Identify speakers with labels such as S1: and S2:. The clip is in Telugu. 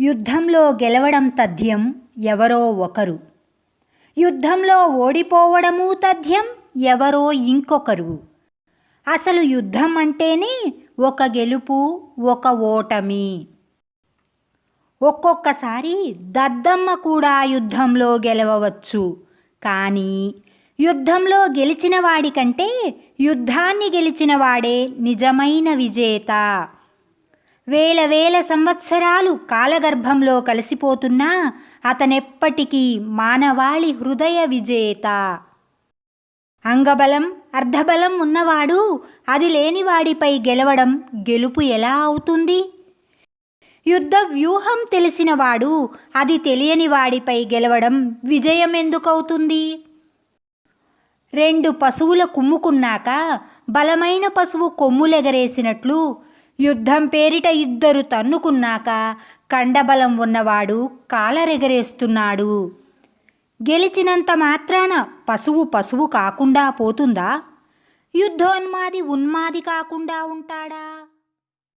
S1: యుద్ధంలో గెలవడం తథ్యం ఎవరో ఒకరు. యుద్ధంలో ఓడిపోవడము తథ్యం ఎవరో ఇంకొకరు. అసలు యుద్ధం అంటేనే ఒక గెలుపు ఒక ఓటమి. ఒక్కొక్కసారి దద్దమ్మ కూడా యుద్ధంలో గెలవవచ్చు. కానీ యుద్ధంలో గెలిచిన వాడికంటే యుద్ధాన్ని గెలిచిన వాడే నిజమైన విజేత. వేల వేల సంవత్సరాలు కాలగర్భంలో కలిసిపోతున్నా అతనెప్పటికీ మానవాళి హృదయ విజేత. అంగబలం అర్ధబలం ఉన్నవాడు అది లేనివాడిపై గెలవడం గెలుపు ఎలా అవుతుంది? యుద్ధ వ్యూహం తెలిసినవాడు అది తెలియని వాడిపై గెలవడం విజయం ఎందుకవుతుంది రెండు పశువుల కుమ్ముకున్నాక బలమైన పశువు కొమ్ములెగరేసినట్లు యుద్ధం పేరిట ఇద్దరు తన్నుకున్నాక కండబలం ఉన్నవాడు కాలరెగరేస్తున్నాడు. గెలిచినంత మాత్రాన పశువు పశువు కాకుండా పోతుందా? యుద్ధోన్మాది ఉన్మాది కాకుండా ఉంటాడా?